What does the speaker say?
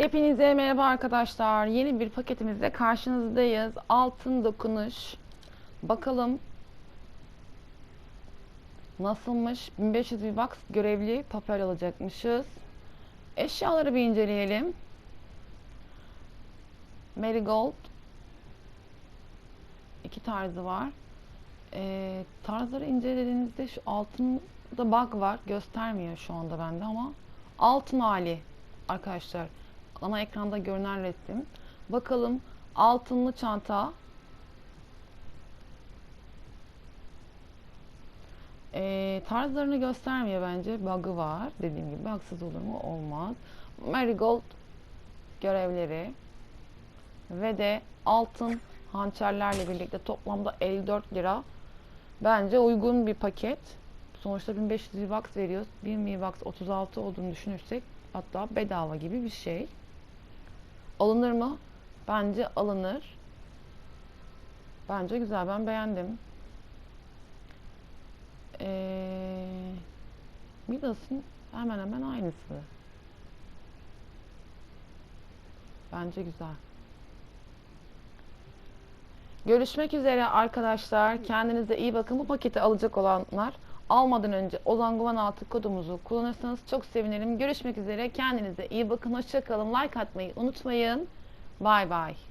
Hepinize merhaba arkadaşlar. Yeni bir paketimizle karşınızdayız. Altın dokunuş. Bakalım nasılmış? 1500 V-Bucks görevli papel alacakmışız. Eşyaları bir inceleyelim. Marigold. iki tarzı var. Ee, tarzları incelediğinizde şu altında bug var. Göstermiyor şu anda bende ama altın hali arkadaşlar. Ana ekranda görünen resim. Bakalım altınlı çanta. Ee, tarzlarını göstermiyor bence. Bug'ı var. Dediğim gibi haksız olur mu? Olmaz. Marigold görevleri ve de altın hançerlerle birlikte toplamda 54 lira. Bence uygun bir paket. Sonuçta 1500 V-Bucks veriyoruz. 1000 V-Bucks 36 olduğunu düşünürsek hatta bedava gibi bir şey. Alınır mı? Bence alınır. Bence güzel. Ben beğendim. Ee, Midas'ın hemen hemen aynısı. Bence güzel. Görüşmek üzere arkadaşlar. Kendinize iyi bakın. Bu paketi alacak olanlar almadan önce Ozan Guvan altı kodumuzu kullanırsanız çok sevinirim. Görüşmek üzere. Kendinize iyi bakın. Hoşçakalın. Like atmayı unutmayın. Bay bay.